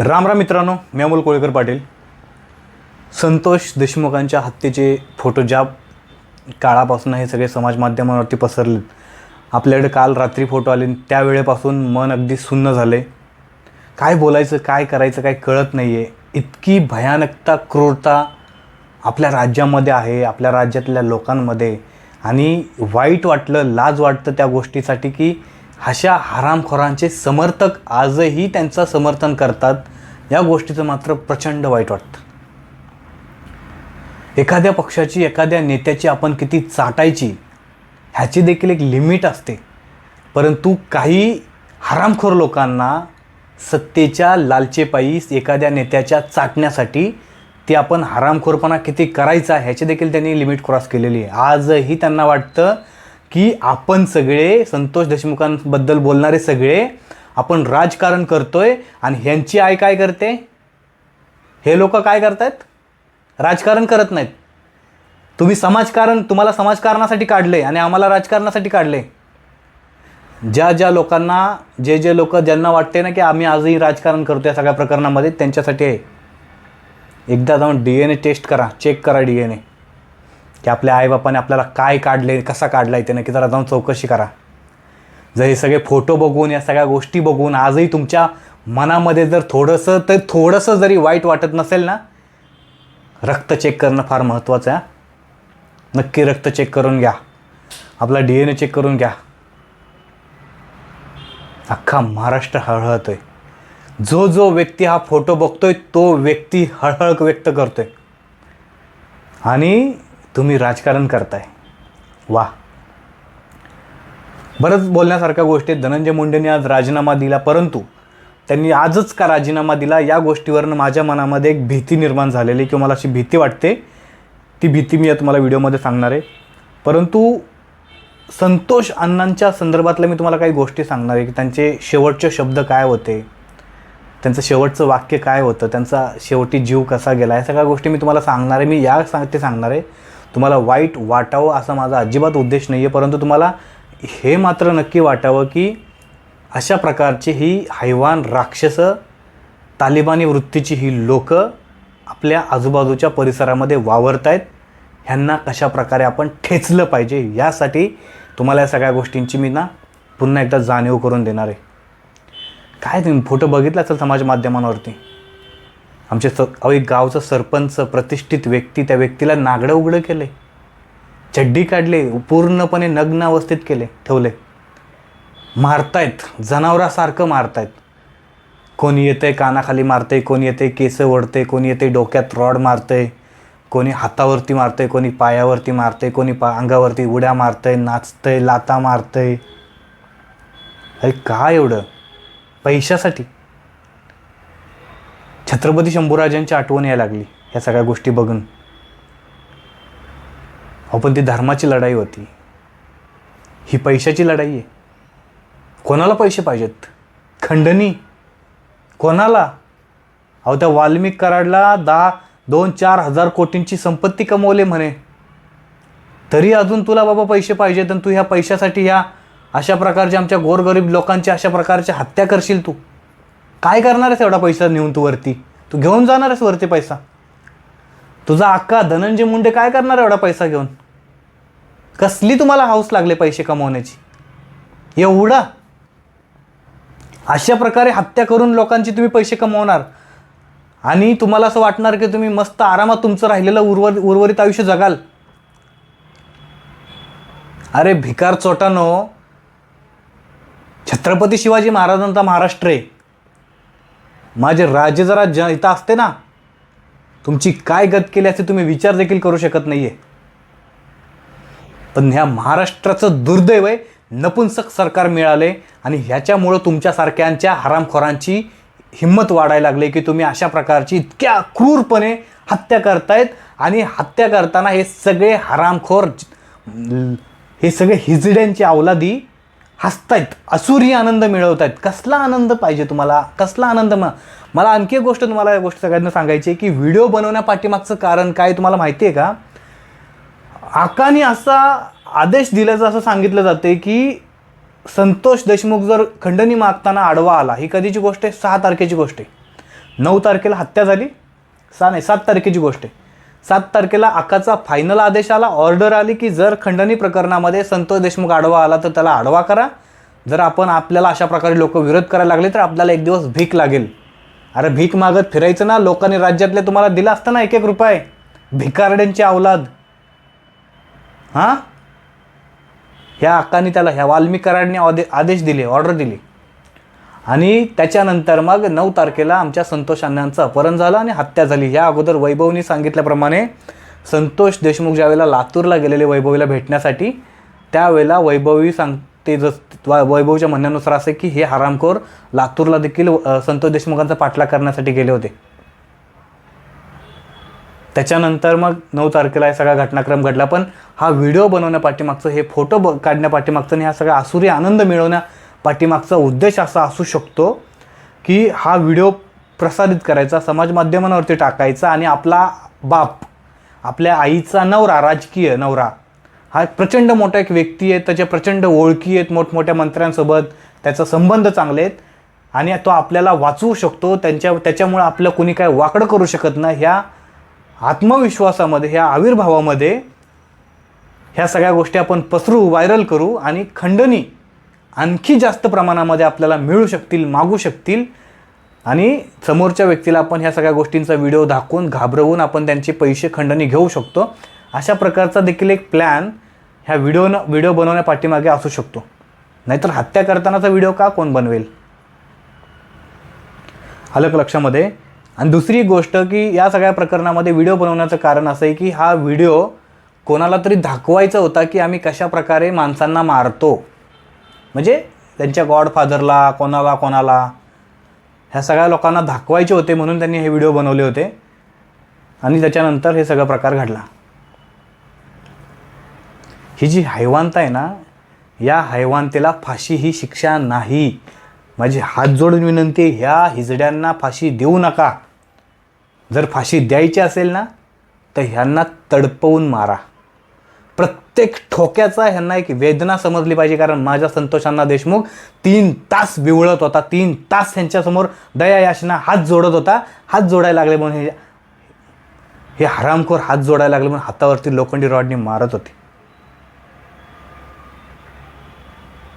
राम राम मित्रांनो मी अमोल कोळेकर पाटील. संतोष देशमुखांच्या हत्येचे फोटो ज्या काळापासून हे सगळे समाज माध्यमांवरती पसरले आपल्याकडे काल रात्री फोटो आले त्यावेळेपासून मन अगदी सुन्न झाले. काय बोलायचं काय करायचं काय कळत नाही आहे इतकी भयानकता क्रूरता आपल्या राज्यामध्ये आहे आपल्या राज्यातल्या लोकांमध्ये. आणि वाईट वाटलं लाज वाटतं त्या गोष्टीसाठी की अशा हरामखोरांचे समर्थक आजही त्यांचं समर्थन करतात. या गोष्टीचं मात्र प्रचंड वाईट वाटतं. एखाद्या पक्षाची एखाद्या नेत्याची आपण किती चाटायची ह्याची देखील एक लिमिट असते. परंतु काही हरामखोर लोकांना सत्तेच्या लालचेपायी एखाद्या नेत्याच्या चाटण्यासाठी ते आपण हरामखोरपणा किती करायचा ह्याची देखील त्यांनी लिमिट क्रॉस केलेली आहे. आजही त्यांना वाटतं की आपण सगळे संतोष देशमुखांबद्दल बोलणारे सगळे आपण राजकारण करतोय आणि ह्यांची आई काय करते? हे लोक काय करतायत राजकारण करत नाहीत. तुम्ही समाजकारण तुम्हाला समाजकारणासाठी काढले आणि आम्हाला राजकारणासाठी काढले ज्या ज्या लोकांना जे जे लोक ज्यांना वाटते ना की आम्ही आजही राजकारण करतो या सगळ्या प्रकरणामध्ये त्यांच्यासाठी आहे. एकदा जाऊन डी एन ए टेस्ट करा चेक करा डी एन ए की आपल्या आईबापाने आपल्याला काय काढले कसा काढला आहे त्यानं की जरा जाऊन चौकशी करा. जर हे सगळे फोटो बघून या सगळ्या गोष्टी बघून आजही तुमच्या मनामध्ये जर थोडंसं तर थोडंसं जरी वाईट वाटत नसेल ना रक्त चेक करणं फार महत्त्वाचं आहे. नक्की रक्त चेक करून घ्या. आपला डी एन ए चेक करून घ्या. अख्खा महाराष्ट्र हळहळतोय. जो जो व्यक्ती हा फोटो बघतोय तो व्यक्ती हळहळ व्यक्त करतोय. आणि तुम्ही राजकारण करताय. वा. बरंच बोलण्यासारख्या गोष्टी आहेत. धनंजय मुंडेंनी आज राजीनामा दिला परंतु त्यांनी आजच का राजीनामा दिला या गोष्टीवरनं माझ्या मनामध्ये एक भीती निर्माण झालेली किंवा मला अशी भीती वाटते. ती भीती मी आता तुम्हाला व्हिडिओमध्ये सांगणार आहे. परंतु संतोष अण्णांच्या संदर्भातल्या मी तुम्हाला काही गोष्टी सांगणार आहे की त्यांचे शेवटचे शब्द काय होते? त्यांचं शेवटचं वाक्य काय होतं? त्यांचा शेवटी जीव कसा गेला? या सगळ्या गोष्टी मी तुम्हाला सांगणार आहे. मी या सांग ते सांगणार आहे. तुम्हाला वाईट वाटावं असा माझा अजिबात उद्देश नाही आहे परंतु तुम्हाला हे मात्र नक्की वाटावं की अशा प्रकारची ही हैवान राक्षसं तालिबानी वृत्तीची ही लोकं आपल्या आजूबाजूच्या परिसरामध्ये वावरत आहेत ह्यांना कशा प्रकारे आपण ठेचलं पाहिजे यासाठी तुम्हाला या सगळ्या गोष्टींची मी ना पुन्हा एकदा जाणीव करून देणार आहे. काय तुम्ही फोटो बघितला असेल समाज माध्यमांवरती? आमचे स अहो एक गावचं सरपंच प्रतिष्ठित व्यक्ती त्या व्यक्तीला नागडं उघडं केले चड्डी काढले पूर्णपणे नग्न अवस्थेत केले ठेवले. मारतायत जनावरासारखं मारतायत. कोणी येते कानाखाली मारते कोणी येते केस ओढते कोणी येते डोक्यात रॉड मारते कोणी हातावरती मारते कोणी पायावरती मारते कोणी पा अंगावरती उड्या मारतंय नाचतंय लाता मारतंय. अरे काय एवढं? पैशासाठी. छत्रपती शंभूराजांची आठवण यायला लागली ह्या सगळ्या गोष्टी बघून. अहो पण ती धर्माची लढाई होती. ही पैशाची लढाई आहे. कोणाला पैसे पाहिजेत? खंडणी. कोणाला? अहो त्या वाल्मिक कराडला दहा दोन चार हजार कोटींची संपत्ती कमवले म्हणे. तरी अजून तुला बाबा पैसे पाहिजेत आणि तू ह्या पैशासाठी ह्या अशा प्रकारच्या आमच्या गोरगरीब लोकांची अशा प्रकारच्या हत्या करशील तू. काय करणार आहेस एवढा पैसा नेऊन तू वरती? तू घेऊन जाणार आहेस वरती पैसा. तुझा अक्का धनंजय मुंडे काय करणार एवढा पैसा घेऊन? कसली तुम्हाला हाऊस लागले पैसे कमवण्याची? एवढा? अशा प्रकारे हत्या करून लोकांची तुम्ही पैसे कमवणार. आणि तुम्हाला असं वाटणार की तुम्ही मस्त आरामात तुमचं राहिलेलं उर्वर उर्वरित आयुष्य जगाल. अरे भिकार चोटानो. छत्रपती शिवाजी महाराजांचा महाराष्ट्र आहे. माझे राजे जरा ज इथं असते ना. तुमची काय गत केली असते तुम्ही विचार देखील करू शकत नाही आहे पण ह्या महाराष्ट्राचं दुर्दैव आहे नपुंसक सरकार मिळाले आणि ह्याच्यामुळं तुमच्यासारख्यांच्या हरामखोरांची हिंमत वाढायला लागली की तुम्ही अशा प्रकारची इतक्या क्रूरपणे हत्या करतायत आणि हत्या करताना हे सगळे हरामखोर हे सगळे हिजड्यांची अवलादी हसतायत. असुरी आनंद मिळवत आहेत कसला आनंद पाहिजे तुम्हाला? कसला आनंद म? मला आणखी एक गोष्ट तुम्हाला या गोष्ट सगळ्यांना सांगायची आहे की व्हिडिओ बनवण्यापाठीमागचं कारण काय तुम्हाला माहिती आहे का? आकाने असा आदेश दिल्याचं असं सांगितलं जाते की संतोष देशमुख जर खंडणी मागताना आडवा आला ही कधीची गोष्ट आहे? सहा तारखेची गोष्ट आहे. नऊ तारखेला हत्या झाली. सहा नाही सात तारखेची गोष्ट आहे. सात तारखेला आकाचा फायनल आदेश आला. ऑर्डर आली की जर खंडणी प्रकरणामध्ये संतोष देशमुख आडवा आला तर त्याला आडवा करा. जर आपण आपल्याला अशा प्रकारे लोक विरोध करायला लागले तर आपल्याला एक दिवस भीक लागेल. अरे भीक मागत फिरायचं ना लोकांनी राज्यातले तुम्हाला दिला असतं ना एक एक रुपये. भिकारड्यांची अवलाद हां? ह्या अक्कानी त्याला ह्या वाल्मिक आदे आदेश दिले ऑर्डर दिली. आणि त्याच्यानंतर मग नऊ तारखेला आमच्या संतोष अण्णांचं अपहरण झालं आणि हत्या झाली. या अगोदर वैभवनी सांगितल्याप्रमाणे संतोष देशमुख ज्यावेळेला लातूरला गेलेले वैभवीला भेटण्यासाठी त्यावेळेला वैभवी सांगते जस वैभवच्या म्हणण्यानुसार असे की हे हरामखोर लातूरला देखील संतोष देशमुखांचा पाठलाग करण्यासाठी गेले होते. त्याच्यानंतर मग नऊ तारखेला हे सगळा घटनाक्रम घडला. पण हा व्हिडिओ बनवण्यापाठीमागचं हे फोटो ब काढण्यापाठीमागचं आणि हा सगळा आसुरी आनंद मिळवण्या पाठीमागचा उद्देश असा असू शकतो की हा व्हिडिओ प्रसारित करायचा समाज माध्यमांवरती टाकायचा आणि आपला बाप आपल्या आईचा नवरा राजकीय नवरा हा एक प्रचंड मोठा एक व्यक्ती आहे त्याच्या प्रचंड ओळखी आहेत मोठमोठ्या मंत्र्यांसोबत त्याचा संबंध चांगले आहेत आणि तो आपल्याला वाचवू शकतो त्यांच्या त्याच्यामुळं आपलं कोणी काय वाकडं करू शकत नाही ह्या आत्मविश्वासामध्ये ह्या आविर्भावामध्ये ह्या सगळ्या गोष्टी आपण पसरू व्हायरल करू आणि खंडणी आणखी जास्त प्रमाणामध्ये आपल्याला मिळू शकतील मागू शकतील. आणि समोरच्या व्यक्तीला आपण ह्या सगळ्या गोष्टींचा व्हिडिओ दाखवून घाबरवून आपण त्यांचे पैसे खंडणी घेऊ शकतो. अशा प्रकारचा देखील एक प्लॅन ह्या व्हिडिओनं व्हिडिओ बनवण्या पाठीमागे असू शकतो. नाहीतर हत्या करतानाचा व्हिडिओ का कोण बनवेल? आलं लक्षामध्ये? आणि दुसरी गोष्ट की या सगळ्या प्रकरणामध्ये व्हिडिओ बनवण्याचं कारण असं आहे की हा व्हिडिओ कोणाला तरी दाखवायचा होता की आम्ही कशा प्रकारे माणसांना मारतो. म्हणजे त्यांच्या गॉडफादरला कोणाला कोणाला. ह्या सगळ्या लोकांना दाखवायचे होते म्हणून त्यांनी हे व्हिडिओ बनवले होते. आणि त्याच्यानंतर हे सगळा प्रकार घडला. ही जी हैवानता आहे ना या हैवानतेला फाशी ही शिक्षा नाही. माझी हात जोडून विनंती ह्या हिजड्यांना फाशी देऊ नका. जर फाशी द्यायची असेल ना तर ह्यांना तडपवून मारा. प्रत्येक ठोक्याचा ह्यांना एक वेदना समजली पाहिजे कारण माझ्या संतोषांना देशमुख तीन तास बिवळत होता. तीन तास त्यांच्यासमोर दया याचना हात जोडत होता. हात जोडायला लागले म्हणून हे हे हरामखोर हात जोडायला लागले म्हणून हातावरती लोखंडी रॉडनी मारत होते.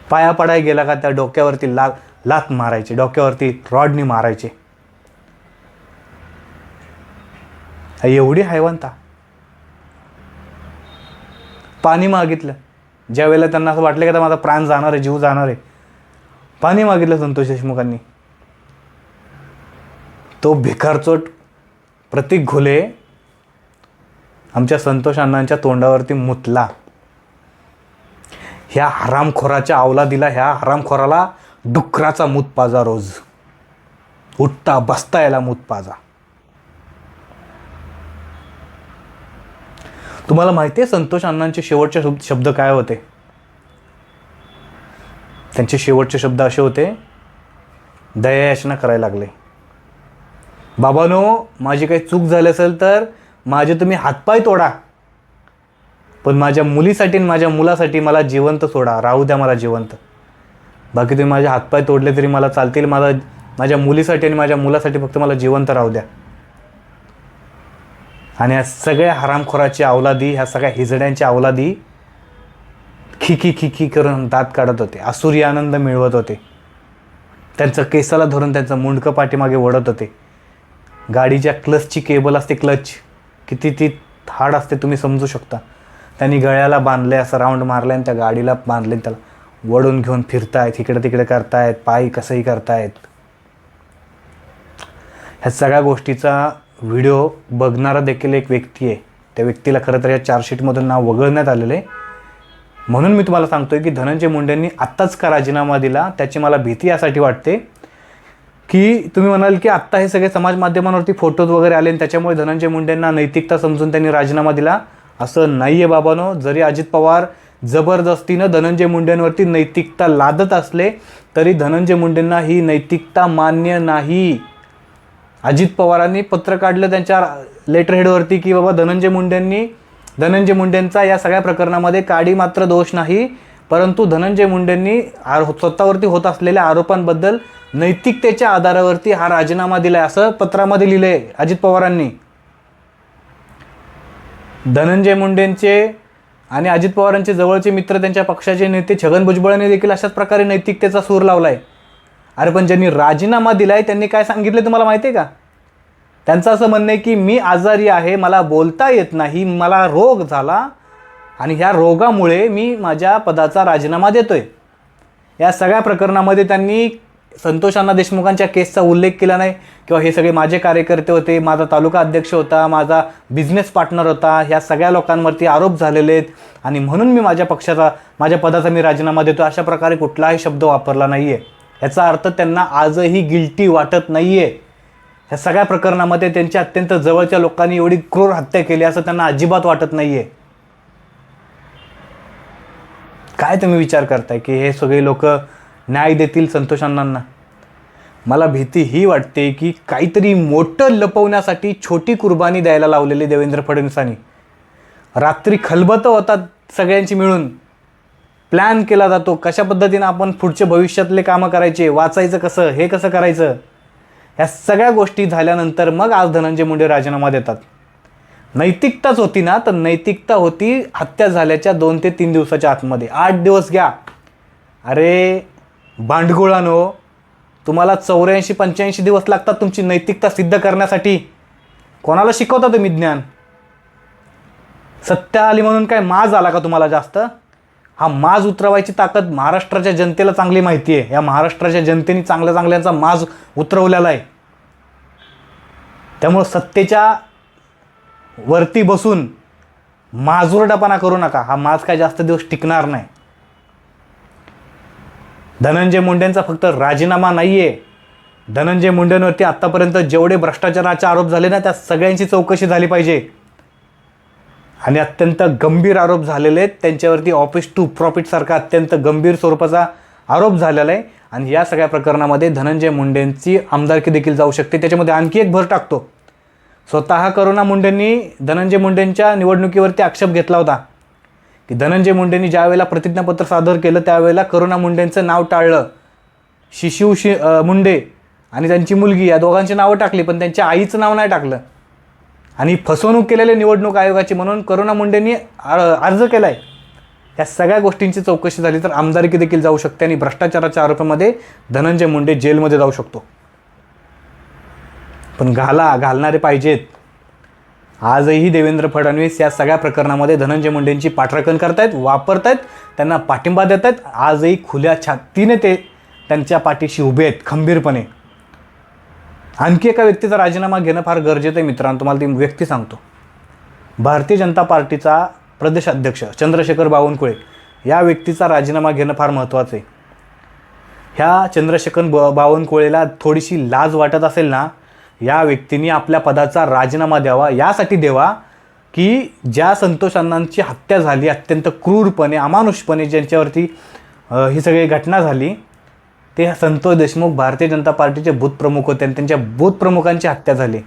पाया पडाय गेला का त्या डोक्यावरती ला लात मारायचे डोक्यावरती रॉडनी मारायचे. एवढी हैवंता पाणी मागितलं. ज्या वेळेला त्यांना असं वाटलं की आता माझा प्राण जाणार आहे जीव जाणार आहे पाणी मागितलं संतोष देशमुखांनी. तो भिकारचोट प्रतीक घुले आमच्या संतोष अण्णांच्या तोंडावरती मुतला. ह्या हरामखोराच्या आवला दिला ह्या हरामखोराला डुकराचा मूत पाजा रोज. उठता बसता याला मूत पाजा तुम्हाला माहिती आहे संतोष अण्णांचे शेवटचे शब्द शब्द काय होते? त्यांचे शेवटचे शब्द असे होते दयायाचना करायला लागले. बाबानो माझी काही चूक झाली असेल तर माझे तुम्ही हातपाय तोडा. पण माझ्या मुलीसाठी आणि माझ्या मुलासाठी मला जिवंत सोडा. राहू द्या मला जिवंत. बाकी तुम्ही माझे हातपाय तोडले तरी मला चालतील. मला माझ्या मुलीसाठी आणि माझ्या मुलासाठी फक्त मला जिवंत राहू द्या. आणि या सगळ्या हरामखोराची अवलादी ह्या सगळ्या हिजड्यांची अवलादी खिकी खिकी करून दात काढत होते. असुरी आनंद मिळवत होते. त्यांचं केसाला धरून त्यांचं मुंडकं पाठीमागे ओढत होते. गाडीच्या क्लचची केबल असते क्लच. किती ती हाड असते तुम्ही समजू शकता. त्यांनी गळ्याला बांधले असं राऊंड मारले आणि त्या गाडीला बांधले आणि त्याला वडून घेऊन फिरतायत इकडे तिकडे करतायत पायी कसंही करतायत. ह्या सगळ्या गोष्टीचा व्हिडिओ बघणारा देखील एक व्यक्ती आहे. त्या व्यक्तीला खरं तर या चार्जशीटमधून नाव वगळण्यात आलेलं आहे. म्हणून मी तुम्हाला सांगतोय की धनंजय मुंडेंनी आत्ताच का राजीनामा दिला त्याची मला भीती यासाठी वाटते. की तुम्ही म्हणाल की आत्ता हे सगळे समाज माध्यमांवरती फोटोज वगैरे आले आणि त्याच्यामुळे धनंजय मुंडेंना नैतिकता समजून त्यांनी राजीनामा दिला. असं नाही आहे बाबानो. जरी अजित पवार जबरदस्तीनं धनंजय मुंडेंवरती नैतिकता लादत असले तरी धनंजय मुंडेंना ही नैतिकता मान्य नाही. अजित पवारांनी पत्र काढलं त्यांच्या लेटर हेडवरती की बाबा धनंजय मुंडेंनी धनंजय मुंडेंचा या सगळ्या प्रकरणामध्ये काडी मात्र दोष नाही परंतु धनंजय मुंडेंनी आरो स्वतःवरती होत असलेल्या आरोपांबद्दल नैतिकतेच्या आधारावरती हा राजीनामा दिलाय असं पत्रामध्ये लिहिलंय अजित पवारांनी. धनंजय मुंडेंचे आणि अजित पवारांचे जवळचे मित्र त्यांच्या पक्षाचे नेते छगन भुजबळांनी देखील अशाच प्रकारे नैतिकतेचा सूर लावलाय. अरे पण ज्यांनी राजीनामा दिला आहे त्यांनी काय सांगितलं तुम्हाला माहिती आहे का? त्यांचं असं म्हणणं आहे की मी आजारी आहे मला बोलता येत नाही मला रोग झाला आणि ह्या रोगामुळे मी माझ्या पदाचा राजीनामा देतोय. या सगळ्या प्रकरणामध्ये त्यांनी संतोषांना देशमुखांच्या केसचा उल्लेख केला नाही किंवा हे सगळे माझे कार्यकर्ते होते माझा तालुका अध्यक्ष होता माझा बिझनेस पार्टनर होता ह्या सगळ्या लोकांवरती आरोप झालेले आहेत आणि म्हणून मी माझ्या पक्षाचा माझ्या पदाचा मी राजीनामा देतो अशा प्रकारे कुठलाही शब्द वापरला नाही आहे याचा अर्थ त्यांना आजही गिल्टी वाटत नाही आहे ह्या सगळ्या प्रकरणामध्ये त्यांच्या अत्यंत जवळच्या लोकांनी एवढी क्रूर हत्या केली असं त्यांना अजिबात वाटत नाही आहे काय तुम्ही विचार करताय की हे सगळे लोक न्याय देतील संतोष अण्णांना मला भीती ही वाटते की काहीतरी मोठं लपवण्यासाठी छोटी कुर्बानी द्यायला लावलेली देवेंद्र फडणवीसांनी. रात्री खलबतं होतात सगळ्यांची मिळून. प्लॅन केला जातो कशा पद्धतीनं आपण पुढचे भविष्यातले कामं करायचे वाचायचं कसं हे कसं करायचं ह्या सगळ्या गोष्टी झाल्यानंतर मग आज धनंजय मुंडे राजीनामा देतात. नैतिकताच होती ना तर नैतिकता होती हत्या झाल्याच्या दोन ते तीन दिवसाच्या आतमध्ये. आठ दिवस घ्या. अरे भांडगुळानो तुम्हाला चौऱ्याऐंशी पंच्याऐंशी दिवस लागतात तुमची नैतिकता सिद्ध करण्यासाठी. कोणाला शिकवता तुम्ही ज्ञान? सत्य आली म्हणून काय माज आला का तुम्हाला जास्त? हा माज उतरवायची ताकद महाराष्ट्राच्या जनतेला चांगली माहिती आहे. या महाराष्ट्राच्या जनतेने चांगल्या चांगल्यांचा माज उतरवलेला आहे. त्यामुळं सत्तेच्या वरती बसून माजुरडापणा करू नका. हा माज काय जास्त दिवस टिकणार नाही. धनंजय मुंडेंचा फक्त राजीनामा नाही आहे धनंजय मुंडेंवरती आत्तापर्यंत जेवढे भ्रष्टाचाराचे आरोप झाले ना त्या सगळ्यांची चौकशी झाली पाहिजे. आणि अत्यंत गंभीर आरोप झालेले आहेत. त्यांच्यावरती ऑफिस टू प्रॉफिटसारखा अत्यंत गंभीर स्वरूपाचा आरोप झालेला आहे. आणि या सगळ्या प्रकरणामध्ये धनंजय मुंडेंची आमदारकी देखील जाऊ शकते. त्याच्यामध्ये आणखी एक भर टाकतो. स्वतः करुणा मुंडेंनी धनंजय मुंडेंच्या निवडणुकीवरती आक्षेप घेतला होता. की धनंजय मुंडेंनी ज्यावेळेला प्रतिज्ञापत्र सादर केलं त्यावेळेला करुणा मुंडेंचं नाव टाळलं. शिशिव शि मुंडे आणि त्यांची मुलगी या दोघांची नावं टाकली पण त्यांच्या आईचं नाव नाही टाकलं. आणि फसवणूक केलेल्या निवडणूक आयोगाची म्हणून करुणा मुंडेंनी अर्ज केला आहे या सगळ्या गोष्टींची चौकशी झाली तर आमदारकी देखील जाऊ शकते आणि भ्रष्टाचाराच्या आरोपामध्ये धनंजय मुंडे जेलमध्ये जाऊ शकतो. पण घाला घालणारे पाहिजेत. आजही देवेंद्र फडणवीस या सगळ्या प्रकरणामध्ये धनंजय मुंडेंची पाठराखण करतायत वापरतायत त्यांना पाठिंबा देत आहेत आजही खुल्या छातीने ते त्यांच्या पाठीशी उभे आहेत खंबीरपणे. आणखी एका व्यक्तीचा राजीनामा घेणं फार गरजेचं आहे मित्रांनो तुम्हाला ती व्यक्ती सांगतो. भारतीय जनता पार्टीचा प्रदेशाध्यक्ष चंद्रशेखर बावनकुळे या व्यक्तीचा राजीनामा घेणं फार महत्त्वाचं आहे. ह्या चंद्रशेखर ब बावनकुळेला थोडीशी लाज वाटत असेल ना या व्यक्तीने आपल्या पदाचा राजीनामा द्यावा यासाठी द्यावा की ज्या संतोष अण्णांची हत्या झाली अत्यंत क्रूरपणे अमानुषपणे ज्यांच्यावरती ही सगळी घटना झाली ते संतोष देशमुख भारतीय जनता पार्टीचे बूथप्रमुख होते आणि त्यांच्या बूथप्रमुखांची हत्या झाली.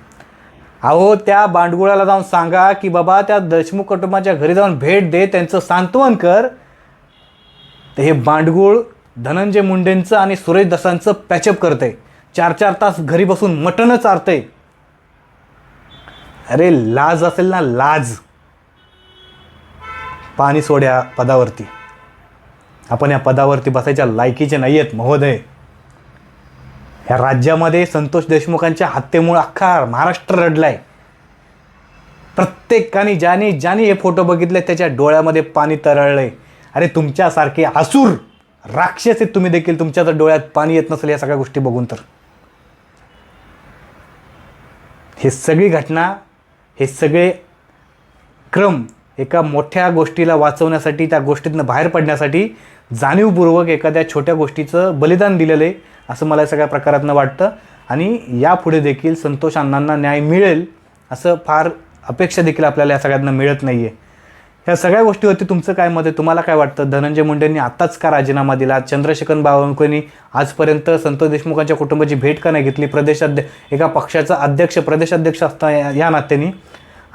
अहो त्या बांडगुळाला जाऊन सांगा की बाबा त्या देशमुख कुटुंबाच्या घरी जाऊन भेट दे त्यांचं सांत्वन कर. तर हे बांडगुळ धनंजय मुंडेंचं आणि सुरेश दसांचं पॅचअप करतंय. चार चार तास घरी बसून मटणं चारतंय. अरे लाज असेल ना लाज. पाणी सोड्या पदावरती. आपण या पदावरती बसायच्या लायकीचे नाही आहेत महोदय. या राज्यामध्ये संतोष देशमुखांच्या हत्येमुळे अख्खा महाराष्ट्र रडलाय. प्रत्येकाने ज्याने ज्याने हे फोटो बघितले त्याच्या डोळ्यामध्ये पाणी तरळलंय. अरे तुमच्यासारखे आसूर राक्षस आहेत तुम्ही देखील तुमच्या जर डोळ्यात पाणी येत नसेल या सगळ्या गोष्टी बघून तर. हे सगळी घटना हे सगळे क्रम एका मोठ्या गोष्टीला वाचवण्यासाठी त्या गोष्टीतनं बाहेर पडण्यासाठी जाणीवपूर्वक एखाद्या छोट्या गोष्टीचं बलिदान दिलेलं आहे असं मला या सगळ्या प्रकारातनं वाटतं. आणि यापुढे देखील संतोष अण्णांना न्याय मिळेल असं फार अपेक्षा देखील आपल्याला या सगळ्यांना मिळत नाही आहे ह्या सगळ्या गोष्टीवरती तुमचं काय मत आहे? तुम्हाला काय वाटतं? धनंजय मुंडेंनी आत्ताच का राजीनामा दिला? चंद्रशेखर बावनकुळेंनी आजपर्यंत संतोष देशमुखांच्या कुटुंबाची भेट का नाही घेतली? प्रदेशाध्य एका पक्षाचा अध्यक्ष प्रदेशाध्यक्ष असता या नात्याने.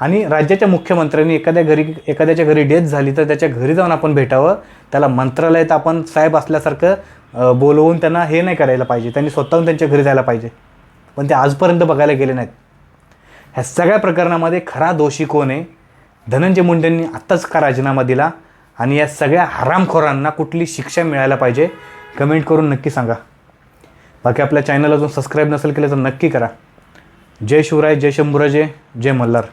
आणि राज्याच्या मुख्यमंत्र्यांनी एखाद्या घरी एखाद्याच्या घरी डेथ झाली तर त्याच्या घरी जाऊन आपण भेटावं. त्याला मंत्रालयात आपण साहेब असल्यासारखं बोलवून त्यांना हे नाही करायला पाहिजे. त्यांनी स्वतःहून त्यांच्या घरी जायला पाहिजे. पण ते आजपर्यंत बघायला गेले नाहीत. ह्या सगळ्या प्रकरणामध्ये खरा दोषी कोण आहे? धनंजय मुंडेंनी आत्ताच का राजीनामा दिला? आणि या सगळ्या हरामखोरांना कुठली शिक्षा मिळायला पाहिजे? कमेंट करून नक्की सांगा. बाकी आपल्या चॅनल अजून सबस्क्राईब नसेल केलं तर नक्की करा. जय शिवराय जय शंभूराजे जय मल्हार.